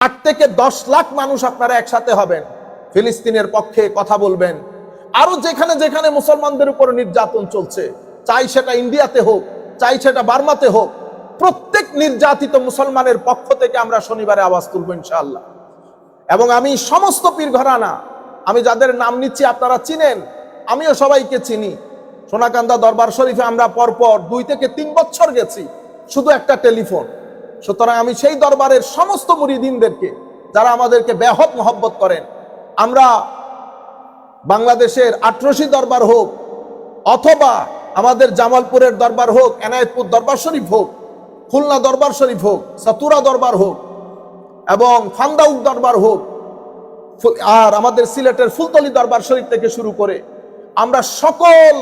আট থেকে দশ লাখ মানুষ আপনারা একসাথে হবেন। ফিলিস্তিনের পক্ষে কথা বলবেন। আরও যেখানে যেখানে মুসলমানদের উপর নির্যাতন চলছে, চাই সেটা ইন্ডিয়াতে হোক, চাই সেটা বার্মাতে হোক, প্রত্যেক নির্যাতিত মুসলমানের পক্ষ থেকে আমরা শনিবারে আওয়াজ তুলবো ইনশাআল্লাহ। এবং আমি সমস্ত পীর ঘরানা, আমি যাদের নাম নিচ্ছি আপনারা চিনেন, আমিও সবাইকে চিনি। সোনাকান্দা দরবার শরীফে আমরা পরপর দুই থেকে তিন বছর গেছি, শুধু একটা টেলিফোন। সুতরাং আমি সেই দরবারের সমস্ত মুরিদিনদেরকে, যারা আমাদেরকে ব্যাহত মহব্বত করেন, আমরা বাংলাদেশের আটরশি দরবার হোক, অথবা আমাদের জামালপুরের দরবার হোক, এনায়তপুর দরবার শরীফ হোক, খুলনা দরবার শরীফ হোক, সাতুরা দরবার হোক, এবং ফান্দাউক দরবার হোক আর আমাদের সিলেটের ফুলতলি দরবার শরীফ থেকে শুরু করে, আমরা সকল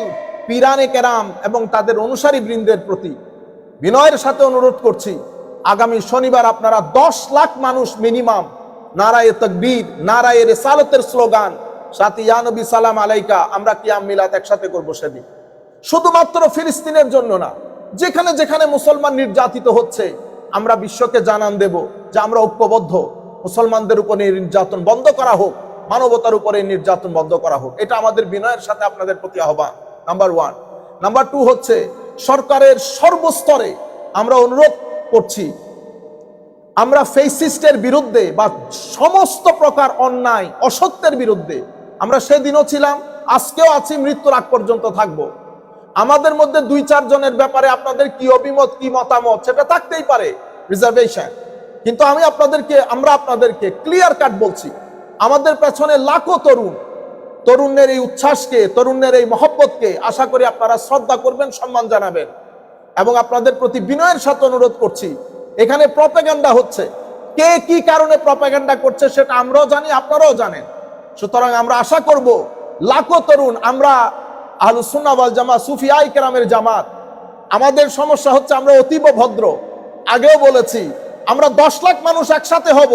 পিরানে কেরাম এবং তাদের অনুসারী বৃন্দের প্রতি বিনয়ের সাথে অনুরোধ করছি। আগামী শনিবার আপনারা দশ লাখ মানুষ মিনিমাম নারায়ে তকবীর, নারায়ে রেসালতের স্লোগান, সাথে ইয়ানবী সালাম আলাইকা, আমরা কিয়াম মিলাত একসাথে করব সেদিন। শুধুমাত্র ফিলিস্তিনের জন্য না, যেখানে যেখানে মুসলমান নির্যাতিত হচ্ছে, আমরা বিশ্বকে জানান দেব যে আমরা ঐক্যবদ্ধ। মুসলমানদের উপরে নির্যাতন বন্ধ করা হোক, মানবতার উপরে নির্যাতন বন্ধ করা হোক। এটা আমাদের বিনয়ের সাথে আপনাদের প্রতি আহ্বান নাম্বার ওয়ান নাম্বার টু হচ্ছে, সরকারের সর্বস্তরে আমরা অনুরোধ করছি। আমরা ফেসিস্টের বিরুদ্ধে বা সমস্ত প্রকার অন্যায়, অসত্যের বিরুদ্ধে আমরা সেদিনও ছিলাম, আজকেও আছি, মৃত্যুর আগ পর্যন্ত থাকব। আমাদের মধ্যে দুই, চার জনের ব্যাপারে আপনাদের কি অভিমত, কি মতামত, সেটা থাকতেই পারে রিজার্ভেশন কিন্তু আমি আপনাদেরকে, আমরা আপনাদেরকে ক্লিয়ার কাট বলছি, আমাদের পেছনে লাখো তরুণ, তরুণের এই উচ্ছ্বাসকে, তরুণের এই মহব্বতকে আশা করি আপনারা শ্রদ্ধা করবেন, সম্মান জানাবেন। এবং আপনাদের প্রতি বিনয়ের সাথে অনুরোধ করছি, এখানে প্রপাগান্ডা হচ্ছে। কে কি কারণে প্রপাগান্ডা করছে সেটা আমরাও জানি, আপনারাও জানেন। সুতরাং আমরা আশা করব, লাখো তরুণ, আমরা আহলুসুন্নাওয়াল জামা সুফিয়াই কেরামের জামাত, আমাদের সমস্যা হচ্ছে আমরা অতীব ভদ্র। আগেও বলেছি, আমরা দশ লাখ মানুষ একসাথে হব।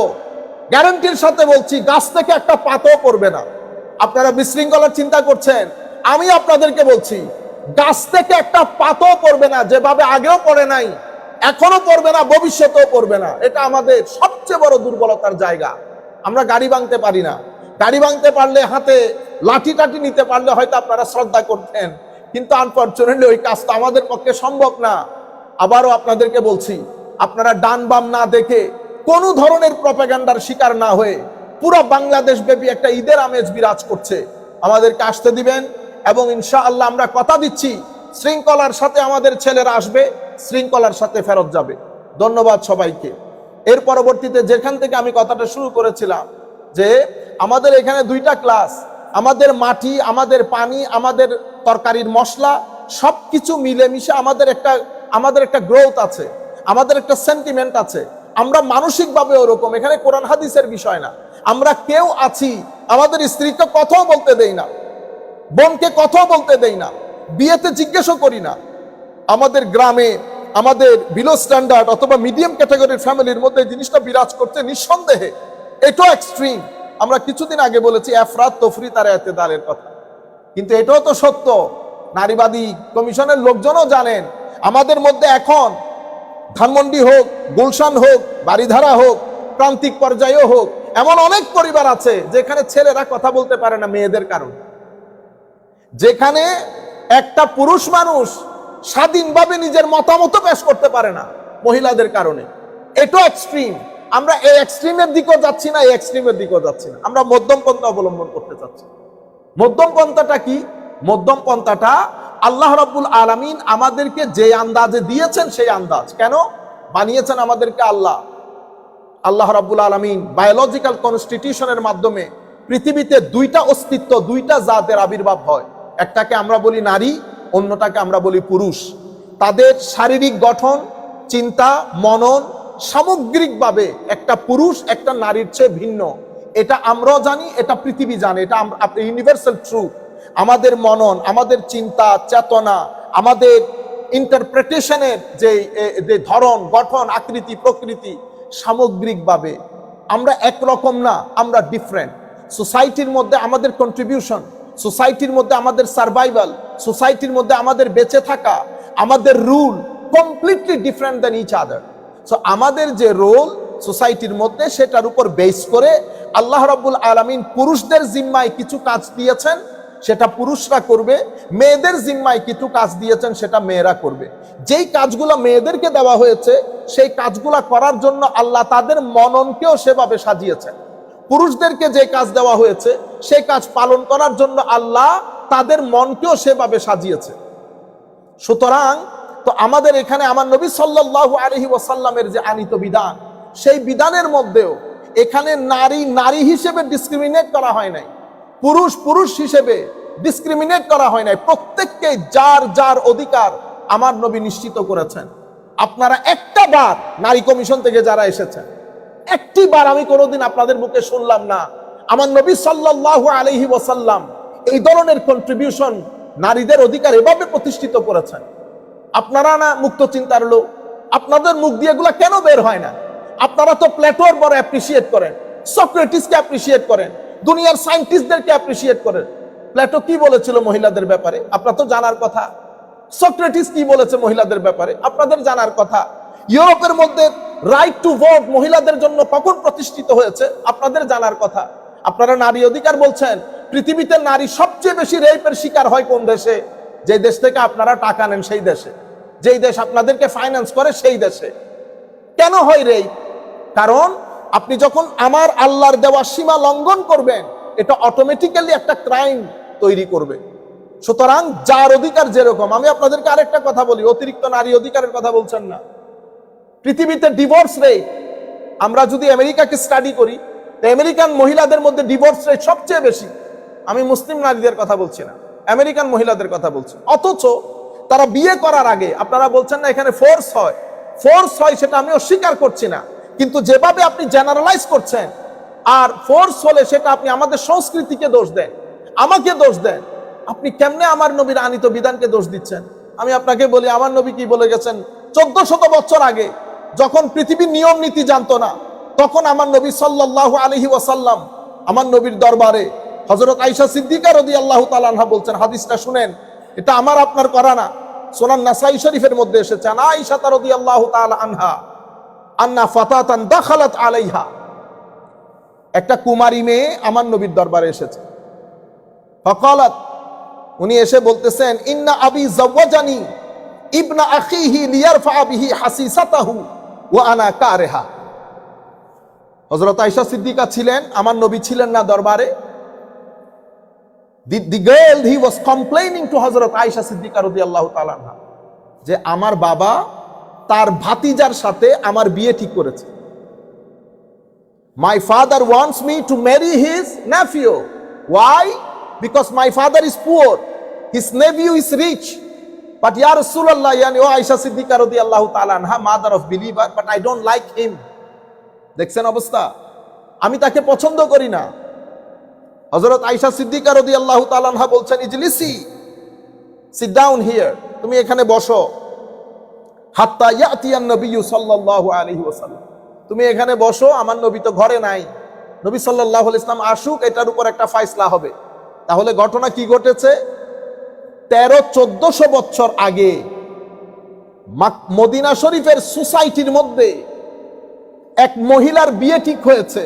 গ্যারান্টির সাথে বলছি, গাছ থেকে একটা পাতও পড়বে না। আপনারা বিশৃঙ্খলার চিন্তা করছেন, আমি আপনাদেরকে বলছি গাছ থেকে একটা পাতও পড়বে না, যেভাবে আগেও পড়ে নাই এখনও পড়বে না, ভবিষ্যতেও পড়বে না। এটা আমাদের সবচেয়ে বড় দুর্বলতার জায়গা। আমরা গাড়ি ভাঙতে পারি না। গাড়ি ভাঙতে পারলে হাতে লাঠি টাঠি নিতে পারলে হয়তো আপনারা শ্রদ্ধা করতেন, কিন্তু আনফর্চুনেটলি ওই কাজটা আমাদের পক্ষে সম্ভব না। আবারও আপনাদেরকে বলছি, আপনারা ডান বাম না দেখে কোনো ধরনের প্রপাগান্ডার শিকার না হয়ে পুরো বাংলাদেশ ব্যাপী একটা ঈদের আমেজ বিরাজ করছে। আমাদেরকে আসতে দিবেন। এবং ইনশাআল্লাহ আমরা কথা দিচ্ছি, শৃঙ্খলার সাথে আমাদের ছেলেরা আসবে, শৃঙ্খলার সাথে ফেরত যাবে। ধন্যবাদ সবাইকে। এর পরবর্তীতে যেখান থেকে আমি কথাটা শুরু করেছিলাম, যে আমাদের এখানে দুইটা ক্লাস, আমাদের মাটি, আমাদের পানি, আমাদের তরকারির মশলা সব সবকিছু মিলেমিশে আমাদের একটা আমাদের একটা গ্রোথ আছে, আমাদের একটা সেন্টিমেন্ট আছে। আমরা মানসিকভাবে ওরকম, এখানে কোরআন হাদিসের বিষয় না। আমরা কেউ আছি, আমাদের স্ত্রীকে কথাও বলতে দেই না। বোনকে কথাও বলতে দেই না, বিয়েতে জিজ্ঞেসও করি না। আমাদের গ্রামে, আমাদের বিলো স্ট্যান্ডার্ড অথবা মিডিয়াম ক্যাটাগরির ফ্যামিলির মধ্যে জিনিসটা বিরাজ করছে নিঃসন্দেহে। এটাও এক্সট্রিম আমরা কিছুদিন আগে বলেছি, এফরাত তফরি তার এতেদালের কথা। কিন্তু এটাও তো সত্য। নারীবাদী কমিশনের লোকজনও জানেন, আমাদের মধ্যে এখন ধানমন্ডি হোক, গুলশান হোক বাড়িধারা হোক, প্রান্তিক পর্যায়েও হোক, এমন অনেক পরিবার আছে যেখানে ছেলেরা কথা বলতে পারে না মেয়েদের কারণে। যেখানে একটা পুরুষ মানুষ স্বাধীনভাবে নিজের মতামত পেশ করতে পারে না মহিলাদের কারণে। এটাও এক্সট্রিম আমরা এই এক্সট্রিমের দিকেও যাচ্ছি না, এই এক্সট্রিমের দিকেও যাচ্ছি না। আমরা মধ্যম পন্থা অবলম্বন করতে চাচ্ছি। মধ্যম পন্থাটা কি? মধ্যম পন্থাটা আল্লাহ রাব্বুল আলামিন আমাদেরকে যে আন্দাজে দিয়েছেন সেই আন্দাজ। কেন? বানিয়েছেন আমাদেরকে আল্লাহ। আল্লাহ রাব্বুল আলামিন বায়োলজিক্যাল কনস্টিটিউশনের মাধ্যমে পৃথিবীতে দুইটা অস্তিত্ব, দুইটা জাতের আবির্ভাব হয়। একটাকে আমরা বলি নারী, অন্যটাকে আমরা বলি পুরুষ। তাদের শারীরিক গঠন, চিন্তা, মনন সামগ্রিকভাবে একটা পুরুষ, একটা নারীর চেয়ে ভিন্ন। এটা আমরাও জানি, এটা পৃথিবী জানে, এটা ইউনিভার্সাল ট্রুথ আমাদের মনন, আমাদের চিন্তা, চেতনা, আমাদের ইন্টারপ্রিটেশনের যে যে ধরন, গঠন, আকৃতি, প্রকৃতি, সামগ্রিকভাবে আমরা একরকম না, আমরা ডিফারেন্ট সোসাইটির মধ্যে আমাদের কন্ট্রিবিউশন সোসাইটির মধ্যে আমাদের সার্ভাইভাল, সোসাইটির মধ্যে আমাদের বেঁচে থাকা, আমাদের rule completely different then each other. So আমাদের যে রোল সোসাইটির মধ্যে সেটার উপর বেস করে আল্লাহ রাব্বুল আলামিন পুরুষদের জিম্মায় কিছু কাজ দিয়েছেন, সেটা পুরুষরা করবে, মেয়েদের জিম্মায় কিছু কাজ দিয়েছেন, সেটা মেয়েরা করবে। যেই কাজগুলো মেয়েদেরকে দেওয়া হয়েছে, সেই কাজগুলো করার জন্য আল্লাহ তাদের মননকেও সেভাবে সাজিয়েছেন। পুরুষদেরকে যে কাজ দেওয়া হয়েছে সেই কাজ পালন করার জন্য আল্লাহ তাদের মনকেও সেভাবে সাজিয়েছে। সুতরাং, তো আমাদের এখানে আমার নবী সাল্লাল্লাহু আলহি ওয়াসাল্লামের যে আনিত বিধান, সেই বিধানের মধ্যেও এখানে নারী নারী হিসেবে ডিসক্রিমিনেট করা হয় নাই, পুরুষ পুরুষ হিসেবে ডিসক্রিমিনেট করা হয় নাই। প্রত্যেককে যার যার অধিকার আমার নবী নিশ্চিত করেছেন। আপনারা একটা বার নারী কমিশন থেকে যারা এসেছেন একটি বার আমি কোনোদিন আপনাদের মুখে শুনলাম না। আমার নবী সাল্লাল্লাহু আলহি ওয়াসাল্লাম এই ধরনের কন্ট্রিবিউশন নারীদের অধিকার এভাবে প্রতিষ্ঠিত করেছেন। আপনারা না মুক্ত চিন্তার লোক। আপনাদের মুখ দিয়ে এগুলা কেন বের হয় না? আপনারা তো প্লেটোর বড় অ্যাপ্রিসিয়েট করেন। সক্রেটিসকে অ্যাপ্রিসিয়েট করেন। দুনিয়ার সায়েন্টিস্টদেরকে অ্যাপ্রিসিয়েট করেন। প্লেটো কি বলেছিল মহিলাদের ব্যাপারে? আপনার তো জানার কথা। সক্রেটিস কি বলেছে মহিলাদের ব্যাপারে? আপনাদের জানার কথা। ইউরোপের মধ্যে রাইট টু ভোট মহিলাদের জন্য কখন প্রতিষ্ঠিত হয়েছে? আপনাদের জানার কথা। আপনারা নারী অধিকার বলছেন, পৃথিবীতে নারী সবচেয়ে বেশি রেপের শিকার হয় কোন দেশে? যে দেশ থেকে আপনারা টাকা নেন সেই দেশে। যেই দেশ আপনাদেরকে ফাইন্যান্স করে সেই দেশে। কেন হয় রেপ কারণ আপনি যখন আমার আল্লাহর দেওয়া সীমা লঙ্ঘন করবেন, এটা অটোমেটিক্যালি একটা ক্রাইম তৈরি করবে। সুতরাং যার অধিকার যেরকম, আমি আপনাদেরকে আরেকটা কথা বলি, অতিরিক্ত নারী অধিকারের কথা বলছেন না। পৃথিবীতে ডিভোর্স রেট আমরা যদি আমেরিকাকে স্টাডি করি, তো আমেরিকান মহিলাদের মধ্যে ডিভোর্স রেট সবচেয়ে বেশি। আমি মুসলিম নারীদের কথা বলছি না, আমেরিকান মহিলাদের কথা বলছি। অথচ তারা বিয়ে করার আগে, আপনারা বলছেন না এখানে ফোর্স হয় ফোর্স হয় সেটা আমি অস্বীকার করছি না, কিন্তু যেভাবে আপনি জেনারেলাইজ করছেন, আর ফোর্স হলে সেটা আপনি আমাদের সংস্কৃতিকে দোষ দেন, আমাকে দোষ দেন, আপনি কেমনে আমার নবীর আনিত বিধানকে দোষ দিচ্ছেন? আমি আপনাকে বলি, আমার নবী কি বলে গেছেন? চোদ্দ শত বছর আগে যখন পৃথিবীর নিয়ম নীতি জানতো না, তখন আমার নবী সাল্লাল্লাহু আলহি ওয়াসাল্লাম আমার নবীর দরবারে হজরত আইসা সিদ্দিকা রদি আল্লাহ তালানহা বলছেন, হাদিসটা শুনেন, এটা আমার, আপনার করা না। সোনান নাসাই শরীফের মধ্যে এসেছে আইসা রদি আল্লাহ আনহা, আন্না ফাতাতান দাখালাত আলাইহা। একটা কুমারী মেয়ে আমার নবীর দরবারে এসেছে। ফকালাত, উনি এসে বলতেছেন, ইন্না আবি জাওয়াজানি ইবনা আখিহি লিয়ারফা বিহি হাসিসাতাহু। ওয়া আনা কারেহা হযরত আয়েশা সিদ্দিকা ছিলেন, আমার নবী ছিলেন না দরবারে the girl he was complaining to Hazrat Aisha Siddika রাদিয়াল্লাহু তাআলা আনহা, যে আমার বাবা তার ভাতিজার সাথে আমার বিয়ে ঠিক করেছে My father wants me to marry his nephew. Why? Because my father is poor. His nephew is rich. But Ya Rasulullah, yani, oh Aisha Siddiqa radiallahu ta'ala anha, mother of believer, but I don't like him. দেখছেন অবস্থা আমি তাকে পছন্দ করি না। হজরত Aisha Siddika রদি আল্লাহ তালানহা বলছেন ইজলিসি সিট ডাউন হিয়ার তুমি এখানে বসো। হাত্তা ইয়াতিয়ান নবী সাল্লাল্লাহু আলাইহি ওয়াসাল্লাম। তুমি এখানে বসো আমার নবী তো ঘরে নাই। নবী সাল্লাহ ইসলাম আসুক এটার উপর একটা ফাইসলা হবে। তাহলে ঘটনা কি ঘটেছে? তেরো, চোদ্দশো বছর আগে মদিনা শরীফের সোসাইটির মধ্যে এক মহিলার বিয়ে ঠিক হয়েছে।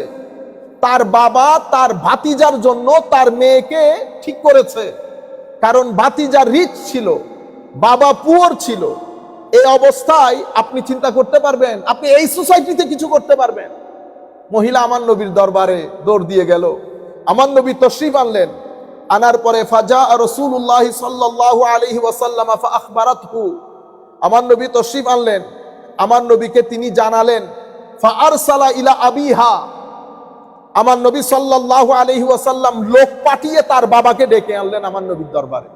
তার বাবা তার ভাতিজার জন্য তার মেয়েকে ঠিক করেছে। কারণ ভাতিজা রিচ ছিল, বাবা পুয়ার ছিল। এই অবস্থায় আপনি চিন্তা করতে পারবেন, আপনি এই সোসাইটিতে কিছু করতে পারবেন। মহিলা আমার নবীর দরবারে দৌড় দিয়ে গেল। আমার নবী তশরিফ আনলেন। আনার পরে, ফাজা রসুল্লাহ সাল্লাহ আলহি ওয়াসাল্লাম আখবারাতহু। আমার নবী তশরিফ আনলেন। আমার নবীকে তিনি জানালেন ফাআরসালা ইলা আবিহা। আমার নবী সাল্লাল্লাহু আলাইহি ওয়াসাল্লাম লোক পাঠিয়ে তার বাবাকে ডেকে আনলেন আমার নবীর দরবারে।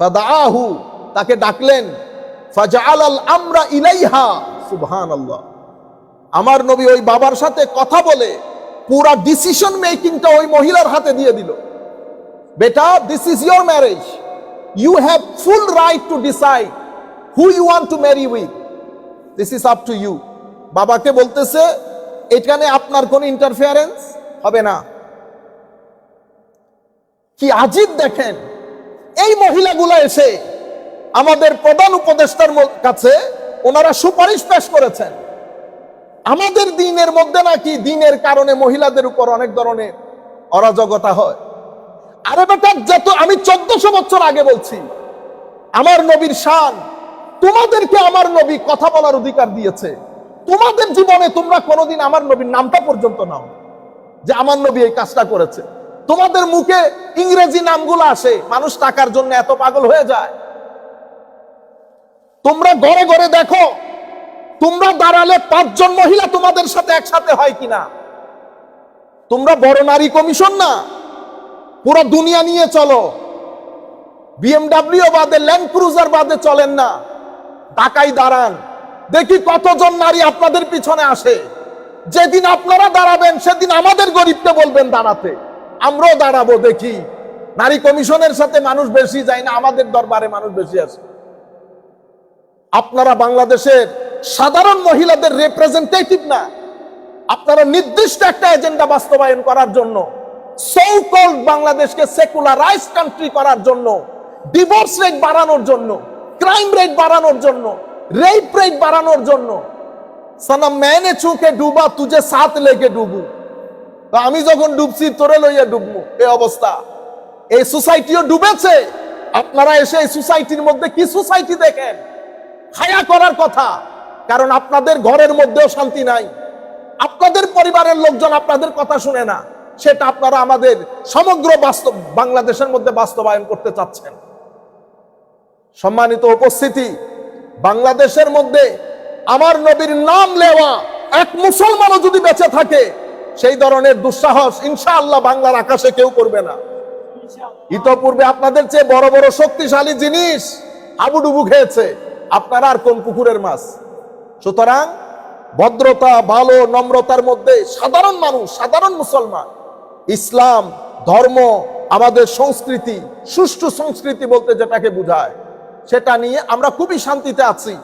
ফাদাআহু তাকে ডাকলেন ফাজআলাল আমরা ইলাইহা। সুবহান আল্লাহ আমার নবী ওই বাবার সাথে কথা বলে পুরা ডিসিশন মেকিংটা ওই মহিলার হাতে দিয়ে দিল। বেটা this is your marriage you have full right to decide who you want to marry with this is up to you বাবাকে বলতেছে, এখানে আপনার কোন ইন্টারফিয়ারেন্স হবে না। কি আজিব দেখেন। এই মহিলাগুলা এসে আমাদের প্রধান উপদেষ্টার কাছে ওনারা সুপারিশ পেশ করেছেন। আমাদের দিনের মধ্যে নাকি দিনের কারণে মহিলাদের উপর অনেক ধরনের অরাজকতা হয়। আরে বেটা যত আমি চোদ্দশো বছর আগে বলছি। আমার নবীর শান তোমাদেরকে আমার নবী কথা বলার অধিকার দিয়েছে। তোমাদের জীবনে তোমরা কোনোদিন আমার নবীর নামটা পর্যন্ত নাও। যে আমার নবী এই কাজটা করেছে। তোমাদের মুখে ইংরেজি নামগুলো আসে, মানুষ টাকার জন্য এত পাগল হয়ে যায়। তোমরা ঘরে ঘরে দেখো, তোমরা দাঁড়ালে পাঁচজন মহিলা তোমাদের সাথে একসাথে হয় কিনা? তোমরা বড় নারী কমিশন না? পুরো দুনিয়া নিয়ে চলো। বিএমডাব্লিউ বাদে ল্যান্ড ক্রুজার বাদে চলেন না। ঢাকাই দাঁড়ান। দেখি কতজন নারী আপনাদের পিছনে আসে। যেদিন আপনারা দাঁড়াবেন, সেদিন আমাদের গরিবকে বলবেন দাঁড়াতে। আমরাও দাঁড়াবো, দেখি। নারী কমিশনের সাথে মানুষ বেশি যায় না, আমাদের দরবারে মানুষ বেশি আসে আপনারা বাংলাদেশের সাধারণ মহিলাদের রিপ্রেজেন্টেটিভ না। আপনারা নির্দিষ্ট একটা এজেন্ডা বাস্তবায়ন করার জন্য সো কল্ড বাংলাদেশকে সেকুলারাইজ কান্ট্রি করার জন্য ডিভোর্স রেট বাড়ানোর জন্য ক্রাইম রেট বাড়ানোর জন্য রেপ রেট বাড়ানোর জন্য, সানা मैंने চুকে ডুবা তুঝে সাথ লেগে ডুবু। আমি যখন ডুবছি, তোরে লইয়া ডুবমু এই অবস্থা। এই সোসাইটিও ডুবেছে। আপনারা এসে এই সোসাইটির মধ্যে কি সোসাইটি দেখেন? হায়া করার কথা। কারণ আপনাদের ঘরের মধ্যেও শান্তি নাই। আপনাদের পরিবারের লোকজন আপনাদের কথা শুনে না। সেটা আপনারা আমাদের সমগ্র বাস্তব বাংলাদেশের মধ্যে বাস্তবায়ন করতে চাচ্ছেন। সম্মানিত উপস্থিতি, বাংলাদেশের মধ্যে আমার নবীর নাম লেওয়া এক মুসলমানও যদি বেঁচে থাকে, সেই ধরনের দুঃসাহস ইনশাআল্লাহ বাংলার আকাশে কেউ করবে না। ইতপূর্বে আপনাদের চেয়ে বড় বড় শক্তিশালী জিনিস হাবুডুবু খেয়েছে। আপনারা আর কোন পুকুরের মাছ? সুতরাং ভদ্রতা, ভালো, নম্রতার মধ্যে সাধারণ মানুষ, সাধারণ মুসলমান ইসলাম, ধর্ম, আমাদের সংস্কৃতি, সুষ্ঠু সংস্কৃতি বলতে যেটাকে বোঝায়, সেটা নিয়ে আমরা খুবই শান্তিতে আছি।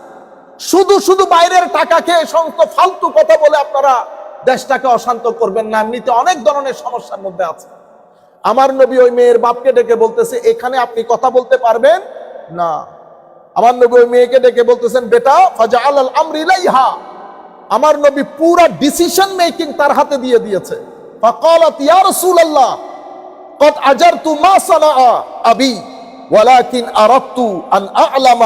শুধু শুধু বাইরের টাকা খেয়ে সমস্ত ফালতু কথা বলে আপনারা দেশটাকে অশান্ত করবেন না, এমনিতে অনেক ধরনের সমস্যার মধ্যে আছে। আমার নবী ওই মেয়ের বাপকে ডেকে বলতেছে, এখানে আপনি কথা বলতে পারবেন? না। আমার নবী ওই মেয়েকে ডেকে বলতেছেন, বেটা ফাজা আল আমরি নবী পুরা ডিসিশন মেকিং তার হাতে দিয়ে দিয়েছে। ফাকালাত ইয়া রাসূলুল্লাহ قد اجرت ما صنع ابي ولكن اردت ان اعلم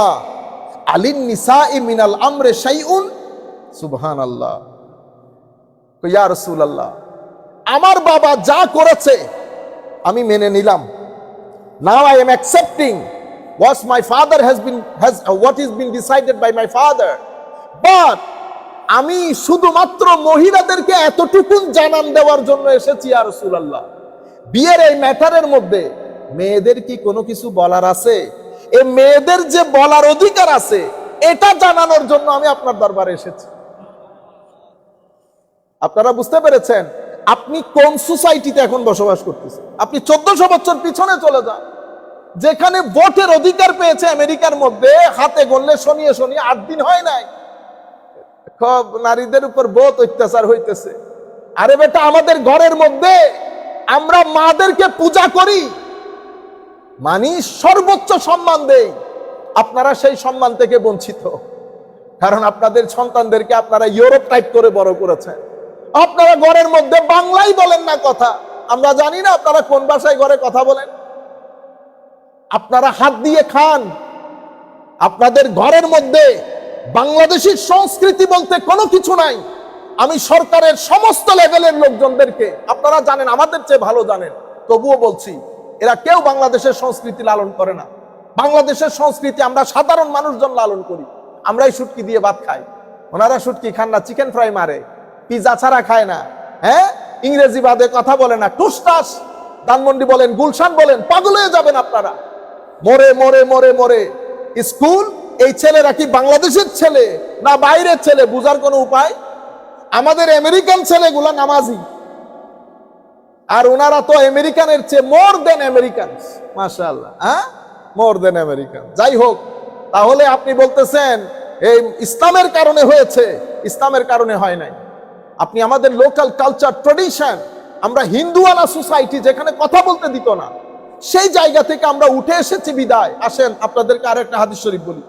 على النساء من الامر شيء سبحان الله ইয়া রাসূলুল্লাহ আমার বাবা যা করেছে আমি মেনে নিলাম now I am accepting what my father has been has uh, what is been decided by my father but আমি শুধুমাত্র মহিলাদেরকে এতটুকুন জানান দেওয়ার জন্য এসেছি আর রাসূলুল্লাহ। বিয়ের এই ম্যাটারের মধ্যে মেয়েদের কি কোনো কিছু বলার আছে? এ মেয়েদের যে বলার অধিকার আছে, এটা জানানোর জন্য আমি আপনার দরবারে এসেছি। আপনারা বুঝতে পেরেছেন? আপনি কোন সোসাইটিতে এখন বসবাস করতেছেন? আপনি চোদ্দশো বছর পিছনে চলে যান। যেখানে ভোটের অধিকার পেয়েছে আমেরিকার মধ্যে, হাতে গড়লে শনিয়ে শনিয়ে আট দিন হয় নাই। সব নারীদের উপর বহুত অত্যাচার হইতেছে। আরে বেটা, আমাদের ঘরের মধ্যে আমরা মাদেরকে পূজা করি, মানি সর্বোচ্চ সম্মান দেই। আপনারা সেই সম্মান থেকে বঞ্চিত। কারণ আপনাদের সন্তানদেরকে আপনারা ইউরোপ টাইপ করে বড় করেছেন। আপনারা ঘরের মধ্যে বাংলাই বলেন না কথা। আমরা জানি না আপনারা কোন ভাষায় ঘরে কথা বলেন। আপনারা হাত দিয়ে খান। আপনাদের ঘরের মধ্যে বাংলাদেশের সংস্কৃতি বলতে কোনো কিছু নাই। আমি সরকারের সমস্ত লেভেলের লোকজনদেরকে, আপনারা জানেন, আমাদের চেয়ে ভালো জানেন, তবুও বলছি, এরা কেউ বাংলাদেশের সংস্কৃতি লালন করে না। বাংলাদেশের সংস্কৃতি আমরা সাধারণ মানুষজন লালন করি। আমরাই শুটকি দিয়ে ভাত খাই। ওনারা শুটকি খান না, চিকেন ফ্রাই মারে। পিজা ছাড়া খায় না। হ্যাঁ? ইংরেজি বাদে কথা বলে না। টুসটাস। ধানমন্ডি বলেন, গুলশান বলেন, পাগল হয়ে যাবেন আপনারা। মরে মরে মরে মরে। স্কুল এই ছেলেরা কি বাংলাদেশের ছেলে না বাইরের ছেলে? বুঝার কোনো উপায়? আমাদের আমেরিকান ছেলেগুলা নামাজি। আর ওনারা তো আমেরিকানের চেয়ে মোর দেন আমেরিকান মাশাআল্লাহ হ্যাঁ? মোর দেন আমেরিকান যাই হোক, তাহলে আপনি বলতেছেন, এই ইসলামের কারণে হয়েছে। ইসলামের কারণে হয় নাই। আপনি আমাদের লোকাল কালচার ট্রেডিশন আমরা হিন্দুওয়ালা সোসাইটি যেখানে কথা বলতে দিত না, সেই জায়গা থেকে আমরা উঠে এসেছি বিদায়। আসেন, আপনাদেরকে আরেকটা হাদিস শরীফ বলি।